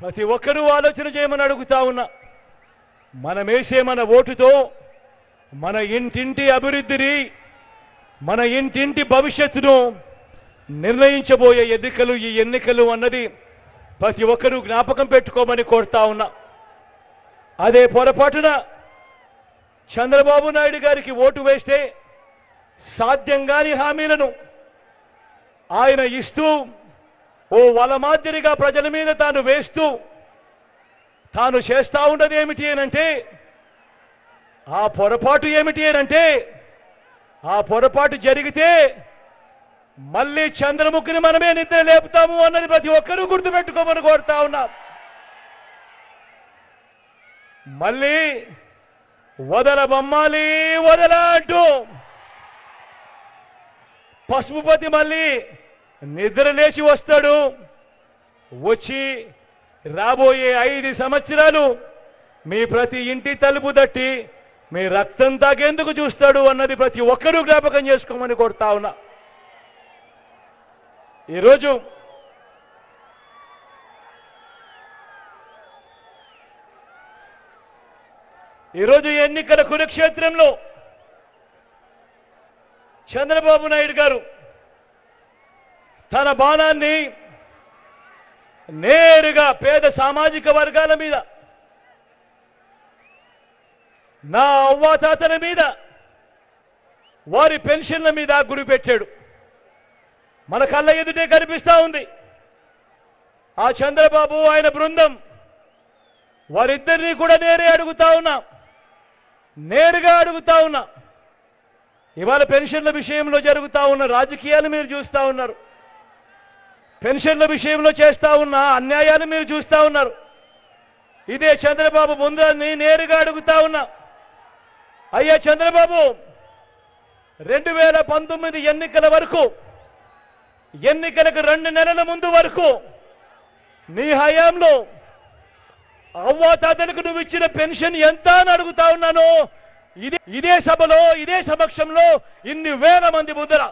ప్రతి ఒక్కరూ ఆలోచన చేయమని అడుగుతా ఉన్నా. మనమేసే మన ఓటుతో మన ఇంటింటి అభివృద్ధిని మన ఇంటింటి భవిష్యత్తును నిర్ణయించబోయే ఎన్నికలు ఈ ఎన్నికలు అన్నది ప్రతి ఒక్కరూ జ్ఞాపకం పెట్టుకోమని కోరుతా ఉన్నా. అదే పొరపాటున చంద్రబాబు నాయుడు గారికి ఓటు వేస్తే సాధ్యం కాని హామీలను ఆయన ఇస్తూ ఓ వల మాదిరిగా ప్రజల మీద తాను వేస్తూ తాను చేస్తా ఉన్నది ఏమిటి అనంటే ఆ పొరపాటు ఏమిటి అనంటే ఆ పొరపాటు జరిగితే మళ్ళీ చంద్రముఖిని మనమే నిద్ర లేపుతాము అన్నది ప్రతి ఒక్కరూ గుర్తుపెట్టుకోమని కోరుతా ఉన్నా మళ్ళీ వదల బొమ్మాలి వదల అంటూ పసుపుపతి మళ్ళీ నిద్ర లేచి వస్తాడు. వచ్చి రాబోయే ఐదు సంవత్సరాలు మీ ప్రతి ఇంటి తలుపు తట్టి మీ రక్తం తాగేందుకు చూస్తాడు అన్నది ప్రతి ఒక్కరూ జ్ఞాపకం చేసుకోమని కోరుతా ఉన్నా. ఈరోజు ఈరోజు ఎన్నికల కురుక్షేత్రంలో చంద్రబాబు నాయుడు గారు తన బాణాన్ని నేరుగా పేద సామాజిక వర్గాల మీద నా అవ్వాతాతల మీద వారి పెన్షన్ల మీద గురి పెట్టాడు మన కళ్ళ ఎదుటే కనిపిస్తా ఉంది. ఆ చంద్రబాబు ఆయన బృందం వారిద్దరినీ కూడా నేరే అడుగుతా ఉన్నా నేరుగా అడుగుతా ఉన్నా. ఇవాళ పెన్షన్ల విషయంలో జరుగుతా ఉన్న రాజకీయాలు మీరు చూస్తా ఉన్నారు. పెన్షన్ల విషయంలో చేస్తా ఉన్న అన్యాయాలు మీరు చూస్తా ఉన్నారు. ఇదే చంద్రబాబు ముందని నేరుగా అడుగుతా ఉన్నా. అయ్యా చంద్రబాబు రెండు వేల పంతొమ్మిది ఎన్నికల వరకు ఎన్నికలకు రెండు నెలల ముందు వరకు నీ హయాంలో అవ్వాతాతలకు నువ్వు ఇచ్చిన పెన్షన్ ఎంత అని అడుగుతా ఉన్నాను ఇదే ఇదే సభలో ఇదే సమక్షంలో ఇన్ని వేల మంది ముందర